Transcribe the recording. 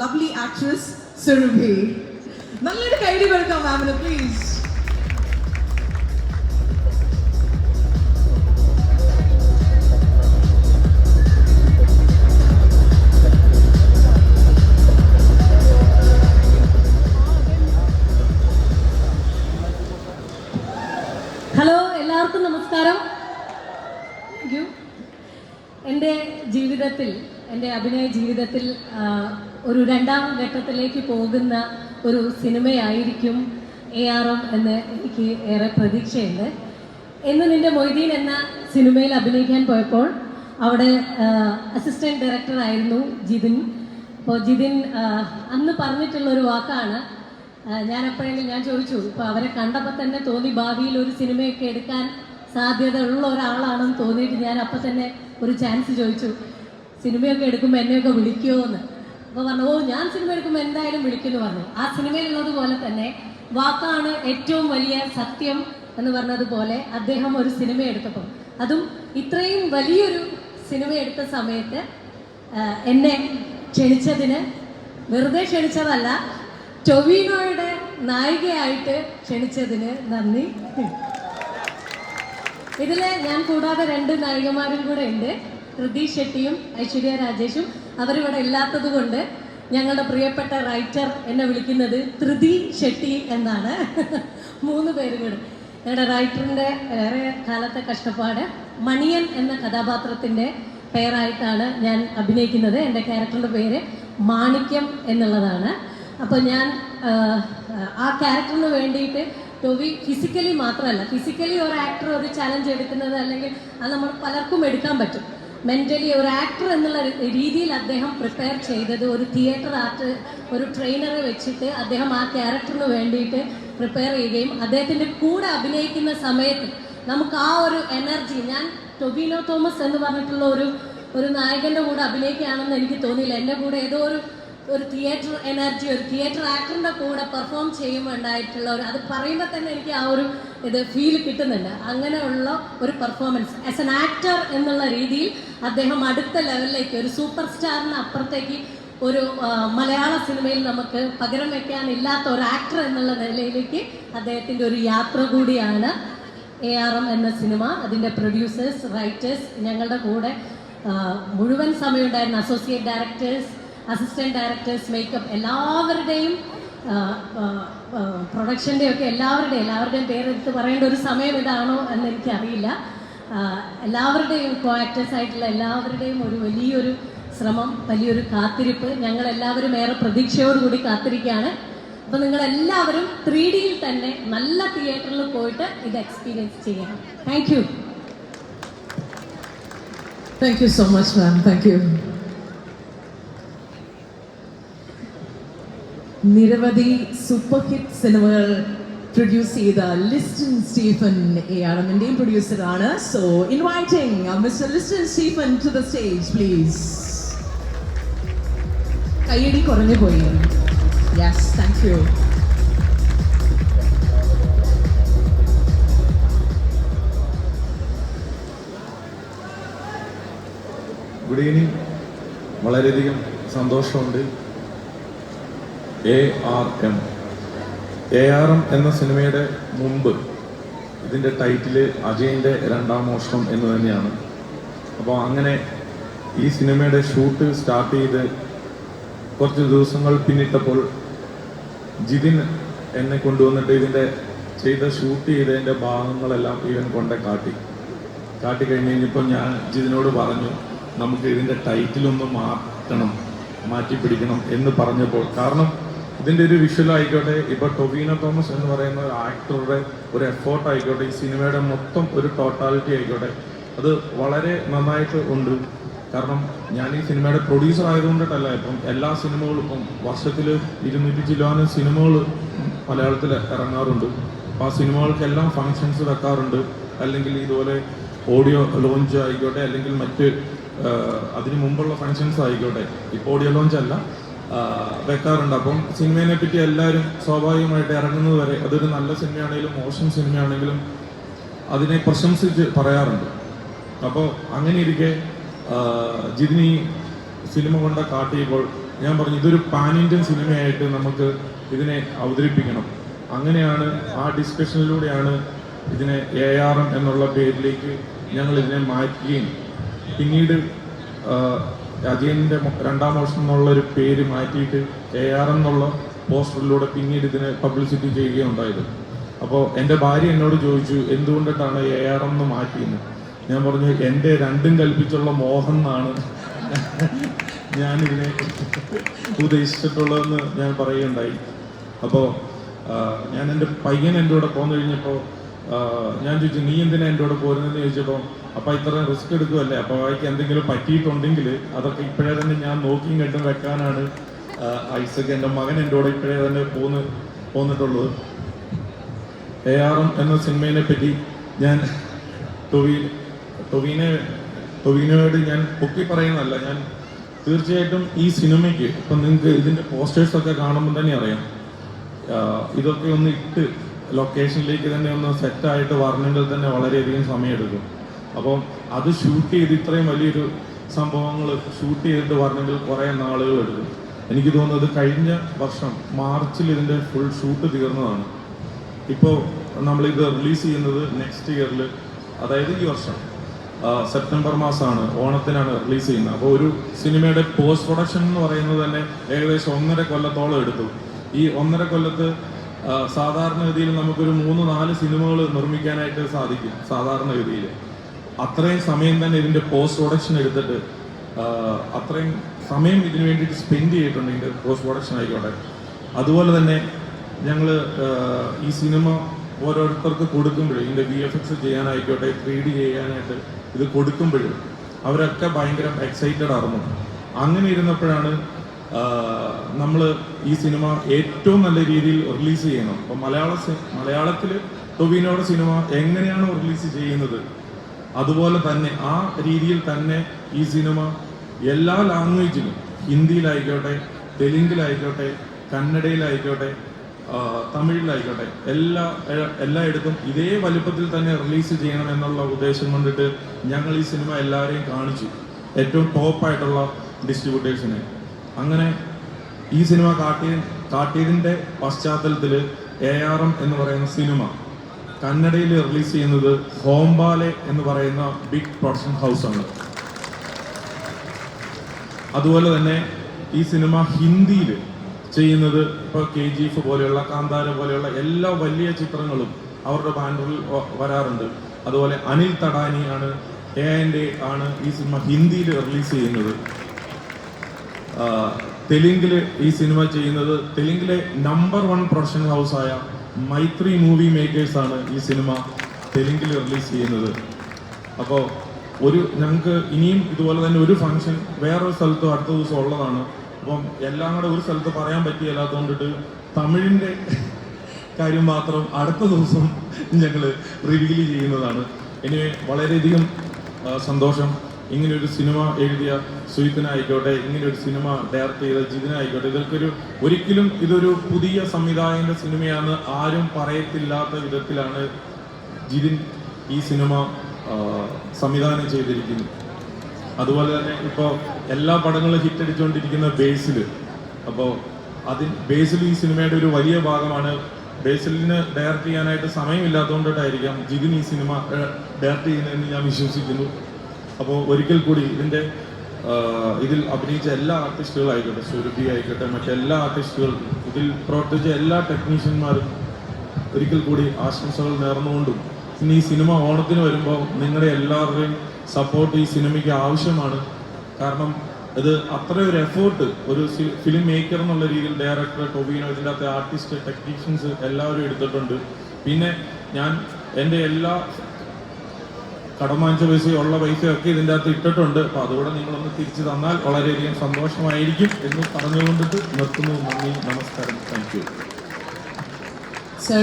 lovely actress Surabhi. നല്ലൊരു കൈഡി കൊടുക്കാം മാമിന് പ്ലീസ് ഹലോ എല്ലാവർക്കും നമസ്കാരം. താങ്ക് യു എന്റെ ജീവിതത്തിൽ എന്റെ അഭിനയ ജീവിതത്തിൽ ഒരു രണ്ടാം ഘട്ടത്തിലേക്ക് പോകുന്ന ഒരു സിനിമയായിരിക്കും എ ആർ എം എന്ന് എനിക്ക് ഏറെ പ്രതീക്ഷയുണ്ട്. എന്ന് നിന്റെ മൊയ്തീൻ എന്ന സിനിമയിൽ അഭിനയിക്കാൻ പോയപ്പോൾ അവിടെ അസിസ്റ്റന്റ് ഡയറക്ടറായിരുന്നു ജിതിൻ. അപ്പോൾ ജിതിൻ അന്ന് പറഞ്ഞിട്ടുള്ള ഒരു വാക്കാണ് ഞാൻ എപ്പോഴെങ്കിലും ഞാൻ ചോദിച്ചു ഇപ്പോൾ അവരെ കണ്ടപ്പോൾ തന്നെ തോന്നി ഭാവിയിൽ ഒരു സിനിമയൊക്കെ എടുക്കാൻ സാധ്യത ഉള്ള ഒരാളാണെന്ന് തോന്നിയിട്ട് ഞാൻ അപ്പം തന്നെ ഒരു ചാൻസ് ചോദിച്ചു സിനിമയൊക്കെ എടുക്കുമ്പോൾ എന്നെയൊക്കെ വിളിക്കുമോ എന്ന്. അപ്പോൾ പറഞ്ഞു ഓ ഞാൻ സിനിമ എടുക്കുമ്പോൾ എന്തായാലും വിളിക്കുന്നു പറഞ്ഞു. ആ സിനിമയിലുള്ളതുപോലെ തന്നെ വാക്കാണ് ഏറ്റവും വലിയ സത്യം എന്ന് പറഞ്ഞതുപോലെ അദ്ദേഹം ഒരു സിനിമ എടുത്തപ്പോൾ അതും ഇത്രയും വലിയൊരു സിനിമ എടുത്ത സമയത്ത് എന്നെ ക്ഷണിച്ചതിന് വെറുതെ ക്ഷണിച്ചതല്ല ടൊവിനോയുടെ നായികയായിട്ട് ക്ഷണിച്ചതിന് നന്ദി. ഇതിൽ ഞാൻ കൂടാതെ രണ്ട് നായികമാരും കൂടെ ഉണ്ട്. ഹൃദി ഷെട്ടിയും ഐശ്വര്യ രാജേഷും. അവരിവിടെ ഇല്ലാത്തത് കൊണ്ട് ഞങ്ങളുടെ പ്രിയപ്പെട്ട റൈറ്റർ എന്നെ വിളിക്കുന്നത് ധൃതി ഷെട്ടി എന്നാണ്. മൂന്ന് പേരും കൂടെ. ഞങ്ങളുടെ റൈറ്ററിന്റെ ഏറെ കാലത്തെ കഷ്ടപ്പാട് മണിയൻ എന്ന കഥാപാത്രത്തിന്റെ പേരായിട്ടാണ് ഞാൻ അഭിനയിക്കുന്നത്. എന്റെ ക്യാരക്ടറിന്റെ പേര് മാണിക്യം എന്നുള്ളതാണ്. അപ്പോൾ ഞാൻ ആ, ക്യാരക്ടറിന് വേണ്ടിയിട്ട് ടോവി ഫിസിക്കലി മാത്രമല്ല ഫിസിക്കലി ഒരു ആക്ടർ ഒരു ചലഞ്ച് എടുക്കുന്നത് അല്ലെങ്കിൽ അത് നമ്മൾ പലർക്കും എടുക്കാൻ പറ്റും. മെന്റലി ഒരു ആക്ടർ എന്നുള്ള രീതിയിൽ അദ്ദേഹം പ്രിപ്പയർ ചെയ്തത് ഒരു തിയേറ്റർ ആർട്ട് ഒരു ട്രെയിനറെ വെച്ചിട്ട് അദ്ദേഹം ആ ക്യാരക്ടറിന് വേണ്ടിയിട്ട് പ്രിപ്പയർ ചെയ്യുകയും അദ്ദേഹത്തിന്റെ കൂടെ അഭിനയിക്കുന്ന സമയത്ത് നമുക്ക് ആ ഒരു എനർജി ഞാൻ ടൊബിനോ തോമസ് എന്ന് പറഞ്ഞിട്ടുള്ള ഒരു ഒരു നായകന്റെ കൂടെ അഭിനയിക്കുകയാണെന്ന് എനിക്ക് തോന്നിയില്ല. എന്റെ കൂടെ ഏതോ ഒരു ഒരു തിയേറ്റർ എനർജി ഒരു തിയേറ്റർ ആക്ടറിന്റെ കൂടെ പെർഫോം ചെയ്യുമ്പോൾ ഉണ്ടായിട്ടുള്ള ഒരു അത് പറയുമ്പോൾ തന്നെ എനിക്ക് ആ ഒരു ഇത് ഫീൽ കിട്ടുന്നുണ്ട്. അങ്ങനെയുള്ള ഒരു പെർഫോമൻസ് ആസ് എൻ ആക്ടർ എന്നുള്ള രീതിയിൽ അദ്ദേഹം അടുത്ത ലെവലിലേക്ക് ഒരു സൂപ്പർ സ്റ്റാറിന് അപ്പുറത്തേക്ക് ഒരു മലയാള സിനിമയിൽ നമുക്ക് പകരം വയ്ക്കാനില്ലാത്ത ഒരു ആക്ടർ എന്നുള്ള നിലയിലേക്ക് അദ്ദേഹത്തിന്റെ ഒരു യാത്ര കൂടിയാണ് എ ആർ എം എന്ന സിനിമ. അതിന്റെ പ്രൊഡ്യൂസേഴ്സ് റൈറ്റേഴ്സ് ഞങ്ങളുടെ കൂടെ മുഴുവൻ സമയമുണ്ടായിരുന്ന associate directors assistant directors makeup എല്ലാവരുടെയും പ്രൊഡക്ഷന്റെ ഒക്കെ എല്ലാവരുടെയും എല്ലാവരുടെയും പേരെടുത്ത് പറയേണ്ട ഒരു സമയം ഇതാണോ എന്ന് എനിക്കറിയില്ല എല്ലാവരുടെയും കോ ആക്ടേഴ്സ് ആയിട്ടുള്ള എല്ലാവരുടെയും ഒരു വലിയൊരു ശ്രമം വലിയൊരു കാത്തിരിപ്പ് ഞങ്ങൾ എല്ലാവരും ഏറെ പ്രതീക്ഷയോടുകൂടി കാത്തിരിക്കുകയാണ്. അപ്പോൾ നിങ്ങളെല്ലാവരും ത്രീ ഡിയിൽ തന്നെ നല്ല തിയേറ്ററിൽ പോയിട്ട് ഇത് എക്സ്പീരിയൻസ് ചെയ്യണം. Thank you thank you so much ma'am thank you നിരവധി സൂപ്പർ ഹിറ്റ് സിനിമകൾ പ്രൊഡ്യൂസ് ചെയ്ത ലിസ്റ്റൻ സ്റ്റീഫൻ എ ആർ എമ്മിന്റെയും പ്രൊഡ്യൂസറാണ് so inviting mister Listin Stephen to the stage please കയ്യടി കുറഞ്ഞു പോയി. Yes thank you good evening വളരെയധികം സന്തോഷമുണ്ട്. A R M A R M എന്ന സിനിമയുടെ മുമ്പ് ഇതിന്റെ ടൈറ്റിൽ അജയന്റെ രണ്ടാം മോഷണം എന്ന് തന്നെയാണ്. അപ്പോൾ അങ്ങനെ ഈ സിനിമയുടെ ഷൂട്ട് സ്റ്റാർട്ട് ചെയ്ത് കുറച്ച് ദിവസങ്ങൾ പിന്നിട്ടപ്പോൾ ജിതിൻ എന്നെ കൊണ്ടുവന്നിട്ട് ഇതിന്റെ ചെയ്ത ഷൂട്ട് ചെയ്തതിന്റെ ഭാഗങ്ങളെല്ലാം ഇവൻ കൊണ്ടേ കാട്ടി. കാട്ടി കഴിഞ്ഞ് കഴിഞ്ഞപ്പോൾ ഞാൻ ജിതിനോട് പറഞ്ഞു നമുക്ക് ഇതിന്റെ ടൈറ്റിലൊന്ന് മാറ്റണം മാറ്റി പിടിക്കണം എന്ന് പറഞ്ഞപ്പോൾ കാരണം ഇതിന്റെ ഒരു വിഷ്വൽ ആയിക്കോട്ടെ. ഇപ്പോൾ ടൊബീനോ തോമസ് എന്ന് പറയുന്ന ഒരു ആക്ടറുടെ ഒരു എഫേർട്ട് ആയിക്കോട്ടെ. ഈ സിനിമയുടെ മൊത്തം ഒരു ടോട്ടാലിറ്റി ആയിക്കോട്ടെ. അത് വളരെ നന്നായിട്ട് ഉണ്ട്. കാരണം ഞാൻ ഈ സിനിമയുടെ പ്രൊഡ്യൂസർ ആയതുകൊണ്ടിട്ടല്ല. ഇപ്പം എല്ലാ സിനിമകളും ഇപ്പം വർഷത്തിൽ ഇരുന്നൂറ്റി ചിലവാനം സിനിമകൾ മലയാളത്തിൽ ഇറങ്ങാറുണ്ട്. അപ്പോൾ ആ സിനിമകൾക്കെല്ലാം ഫങ്ഷൻസ് വെക്കാറുണ്ട്. അല്ലെങ്കിൽ ഇതുപോലെ ഓഡിയോ ലോഞ്ച് ആയിക്കോട്ടെ. അല്ലെങ്കിൽ മറ്റ് അതിനു മുമ്പുള്ള ഫങ്ഷൻസ് ആയിക്കോട്ടെ. ഇപ്പോൾ ഓഡിയോ ലോഞ്ച് അല്ല. വെക്കാറുണ്ട്. അപ്പം സിനിമയെ പറ്റി എല്ലാവരും സ്വാഭാവികമായിട്ട് ഇറങ്ങുന്നത് വരെ അതൊരു നല്ല സിനിമയാണെങ്കിലും മോശം സിനിമയാണെങ്കിലും അതിനെ പ്രശംസിച്ച് പറയാറുണ്ട്. അപ്പോൾ അങ്ങനെ ഇരിക്കെ ജിതിനി സിനിമ കൊണ്ട കാട്ടിയപ്പോൾ ഞാൻ പറഞ്ഞു ഇതൊരു പാൻ ഇന്ത്യൻ സിനിമയായിട്ട് നമുക്ക് ഇതിനെ അവതരിപ്പിക്കണം. അങ്ങനെയാണ് ആ ഡിസ്കഷനിലൂടെയാണ് ഇതിനെ എ ആർ എം എന്നുള്ള പേരിലേക്ക് ഞങ്ങൾ ഇതിനെ മാറ്റുകയും. പിന്നീട് ആ, അജയന്റെ രണ്ടാം മോഷൻ എന്നുള്ള ഒരു പേര് മാറ്റിയിട്ട് എ ആർ എന്നുള്ള പോസ്റ്ററിലൂടെ പിന്നീട് ഇതിനെ പബ്ലിസിറ്റി ചെയ്യുകയുണ്ടായത്. അപ്പോൾ എന്റെ ഭാര്യ എന്നോട് ചോദിച്ചു എന്തുകൊണ്ടിട്ടാണ് എ ആർ എന്ന് മാറ്റിയെന്ന്? ഞാൻ പറഞ്ഞു എന്റെ രണ്ടും കൽപ്പിച്ചുള്ള മോഹം എന്നാണ് ഞാനിതിനെ ഉദ്ദേശിച്ചിട്ടുള്ളതെന്ന് ഞാൻ പറയുകയുണ്ടായി. അപ്പോൾ ഞാൻ എന്റെ പയ്യൻ എന്റെ കൂടെ പോന്നു കഴിഞ്ഞപ്പോൾ ഞാൻ ചോദിച്ചു നീ എന്തിനാ എന്റെ കൂടെ പോരുന്നതെന്ന് ചോദിച്ചപ്പോൾ അപ്പം ഇത്ര റിസ്ക് എടുക്കുമല്ലേ അപ്പോൾ അവയ്ക്ക് എന്തെങ്കിലും പറ്റിയിട്ടുണ്ടെങ്കിൽ അതൊക്കെ ഇപ്പോഴേ തന്നെ ഞാൻ നോക്കിയും കണ്ടും വെക്കാനാണ് ഐസക് എന്റെ മകൻ എന്റെ കൂടെ ഇപ്പോഴേ തന്നെ പോന്ന് പോന്നിട്ടുള്ളത്. എ ആർ എം എന്ന സിനിമയെ പറ്റി ഞാൻ ടൊവി ടൊവിനെ ടൊവിനോയോട് ഞാൻ പൊക്കി പറയുന്നതല്ല ഞാൻ തീർച്ചയായിട്ടും ഈ സിനിമയ്ക്ക് ഇപ്പം നിങ്ങൾക്ക് ഇതിന്റെ പോസ്റ്റേഴ്സൊക്കെ കാണുമ്പോൾ തന്നെ അറിയാം. ഇതൊക്കെ ഒന്ന് ഇട്ട് ലൊക്കേഷനിലേക്ക് തന്നെ ഒന്ന് സെറ്റായിട്ട് വരണമെങ്കിൽ തന്നെ വളരെയധികം സമയമെടുക്കും. അപ്പം അത് ഷൂട്ട് ചെയ്ത് ഇത്രയും വലിയൊരു സംഭവങ്ങൾ ഷൂട്ട് ചെയ്തിട്ട് വരണമെങ്കിൽ കുറേ നാളുകൾ എടുക്കും. എനിക്ക് തോന്നുന്നത് കഴിഞ്ഞ വർഷം മാർച്ചിൽ ഇതിന്റെ ഫുൾ ഷൂട്ട് തീർന്നതാണ്. ഇപ്പോൾ നമ്മളിത് റിലീസ് ചെയ്യുന്നത് നെക്സ്റ്റ് ഇയറിൽ അതായത് ഈ വർഷം സെപ്റ്റംബർ മാസമാണ് ഓണത്തിനാണ് റിലീസ് ചെയ്യുന്നത്. അപ്പോൾ ഒരു സിനിമയുടെ പോസ്റ്റ് പ്രൊഡക്ഷൻ എന്ന് പറയുന്നത് തന്നെ ഏകദേശം ഒന്നര കൊല്ലത്തോളം എടുത്തു. ഈ ഒന്നര കൊല്ലത്ത് സാധാരണഗതിയിൽ നമുക്കൊരു മൂന്ന് നാല് സിനിമകൾ നിർമ്മിക്കാനായിട്ട് സാധിക്കും സാധാരണഗതിയിൽ. അത്രയും സമയം തന്നെ ഇതിന്റെ പോസ്റ്റ് പ്രൊഡക്ഷൻ എടുത്തിട്ട് അത്രയും സമയം ഇതിനു വേണ്ടിയിട്ട് സ്പെൻഡ് ചെയ്തിട്ടുണ്ട് ഇതിന്റെ പോസ്റ്റ് പ്രൊഡക്ഷൻ ആയിക്കോട്ടെ. അതുപോലെ തന്നെ ഞങ്ങൾ ഈ സിനിമ ഓരോരുത്തർക്ക് കൊടുക്കുമ്പോഴും ഇതിന്റെ വി എഫ് എക്സ് ചെയ്യാനായിക്കോട്ടെ ത്രീ ഡി ചെയ്യാനായിട്ട് ഇത് കൊടുക്കുമ്പോഴും അവരൊക്കെ ഭയങ്കര എക്സൈറ്റഡ് ആയിരുന്നു അങ്ങനെ ഇരുന്നപ്പോഴാണ് നമ്മൾ ഈ സിനിമ ഏറ്റവും നല്ല രീതിയിൽ റിലീസ് ചെയ്യണം. അപ്പം മലയാള മലയാളത്തിൽ ടൊവിനോയുടെ സിനിമ എങ്ങനെയാണ് റിലീസ് ചെയ്യുന്നത് അതുപോലെ തന്നെ ആ രീതിയിൽ തന്നെ ഈ സിനിമ എല്ലാ ലാംഗ്വേജിലും ഹിന്ദിയിലായിക്കോട്ടെ തെലുങ്കിലായിക്കോട്ടെ കന്നഡയിലായിക്കോട്ടെ തമിഴിലായിക്കോട്ടെ എല്ലാ എല്ലായിടത്തും ഇതേ വലുപ്പത്തിൽ തന്നെ റിലീസ് ചെയ്യണം എന്നുള്ള ഉദ്ദേശം കൊണ്ടിട്ട് ഞങ്ങൾ ഈ സിനിമ എല്ലാവരെയും കാണിച്ചു. ഏറ്റവും ടോപ്പായിട്ടുള്ള ഡിസ്ട്രിബ്യൂട്ടേഴ്സിനെ അങ്ങനെ ഈ സിനിമ കാട്ടി കാട്ടിയതിന്റെ പശ്ചാത്തലത്തിൽ എ ആർ എം എന്ന് പറയുന്ന സിനിമ കന്നഡയിൽ റിലീസ് ചെയ്യുന്നത് ഹോംബാലെ എന്ന് പറയുന്ന ബിഗ് പ്രൊഡക്ഷൻ ഹൗസാണ്. അതുപോലെ തന്നെ ഈ സിനിമ ഹിന്ദിയിൽ ചെയ്യുന്നത് ഇപ്പോൾ കെ ജി എഫ് പോലെയുള്ള കാന്താര പോലെയുള്ള എല്ലാ വലിയ ചിത്രങ്ങളും അവരുടെ ബാനറിൽ വരാറുണ്ട്. അതുപോലെ അനിൽ തടാനിയാണ് എ ആൻഡ് എ ആണ് ഈ സിനിമ ഹിന്ദിയിൽ റിലീസ് ചെയ്യുന്നത്. ആ, തെലുങ്കിൽ ഈ സിനിമ ചെയ്യുന്നത് തെലുങ്കിലെ നമ്പർ വൺ പ്രൊഡക്ഷൻ ഹൗസായ മൈത്രി മൂവി മേക്കേഴ്സ് ആണ് ഈ സിനിമ തെലുങ്കിൽ റിലീസ് ചെയ്യുന്നത്. അപ്പോൾ ഒരു ഞങ്ങൾക്ക് ഇനിയും ഇതുപോലെ തന്നെ ഒരു ഫംഗ്ഷൻ വേറൊരു സ്ഥലത്ത് അടുത്ത ദിവസം ഉള്ളതാണ്. അപ്പം എല്ലാം കൂടെ ഒരു സ്ഥലത്ത് പറയാൻ പറ്റിയല്ലാത്തതുകൊണ്ടിട്ട് തമിഴിന്റെ കാര്യം മാത്രം അടുത്ത ദിവസം ഞങ്ങൾ റിവീൽ ചെയ്യുന്നതാണ്. ഇനി വളരെയധികം സന്തോഷം. ഇങ്ങനെ ഒരു സിനിമ എഴുതിയ സുഹിത്തനായിക്കോട്ടെ ഇങ്ങനെ ഒരു സിനിമ ഡയറക്റ്റ് ചെയ്ത ജിതിനായിക്കോട്ടെ ഇതൊക്കെ ഒരിക്കലും ഇതൊരു പുതിയ സംവിധായകന്റെ സിനിമയാണ് ആരും പറയത്തില്ലാത്ത വിധത്തിലാണ് ജിതിൻ ഈ സിനിമ സംവിധാനം ചെയ്തിരിക്കുന്നത്. അതുപോലെ തന്നെ ഇപ്പോൾ എല്ലാ പടങ്ങളും ഹിറ്റ് അടിച്ചുകൊണ്ടിരിക്കുന്ന ബേസിൽ അപ്പോൾ അതിൽ ബേസിൽ ഈ സിനിമയുടെ ഒരു വലിയ ഭാഗമാണ്. ബേസിലിന് ഡയറക്റ്റ് ചെയ്യാനായിട്ട് സമയമില്ലാത്തതുകൊണ്ടിട്ടായിരിക്കാം ജിതിൻ ഈ സിനിമ ഡയറക്റ്റ് ചെയ്യുന്നതെന്ന് ഞാൻ വിശ്വസിക്കുന്നു. അപ്പോൾ ഒരിക്കൽ കൂടി ഇതിന്റെ ഇതിൽ അഭിനയിച്ച എല്ലാ ആർട്ടിസ്റ്റുകളായിക്കോട്ടെ സുരഭി ആയിക്കോട്ടെ മറ്റെല്ലാ ആർട്ടിസ്റ്റുകളും ഇതിൽ പ്രവർത്തിച്ച എല്ലാ ടെക്നീഷ്യന്മാരും ഒരിക്കൽ കൂടി ആശംസകൾ നേർന്നുകൊണ്ടും ഇനി ഈ സിനിമ ഓണത്തിന് വരുമ്പോൾ നിങ്ങളുടെ എല്ലാവരുടെയും സപ്പോർട്ട് ഈ സിനിമയ്ക്ക് ആവശ്യമാണ്. കാരണം ഇത് അത്ര ഒരു എഫേർട്ട് ഒരു ഫിലിം മേക്കർ എന്നുള്ള രീതിയിൽ ഡയറക്ടർ ടൊബീനോ ഇതിന്റെ അകത്തെ ആർട്ടിസ്റ്റ് ടെക്നീഷ്യൻസ് എല്ലാവരും എടുത്തിട്ടുണ്ട്. പിന്നെ ഞാൻ എന്റെ എല്ലാ കടമാഞ്ച പൈസ ഉള്ള പൈസയൊക്കെ ഇതിന്റെ അകത്ത് ഇട്ടിട്ടുണ്ട്. അപ്പോൾ അതുകൂടെ നിങ്ങളൊന്ന് തിരിച്ചു തന്നാൽ വളരെയധികം സന്തോഷമായിരിക്കും എന്ന് പറഞ്ഞുകൊണ്ടിട്ട് നിർത്തുന്നു. നന്ദി നമസ്കാരം. താങ്ക്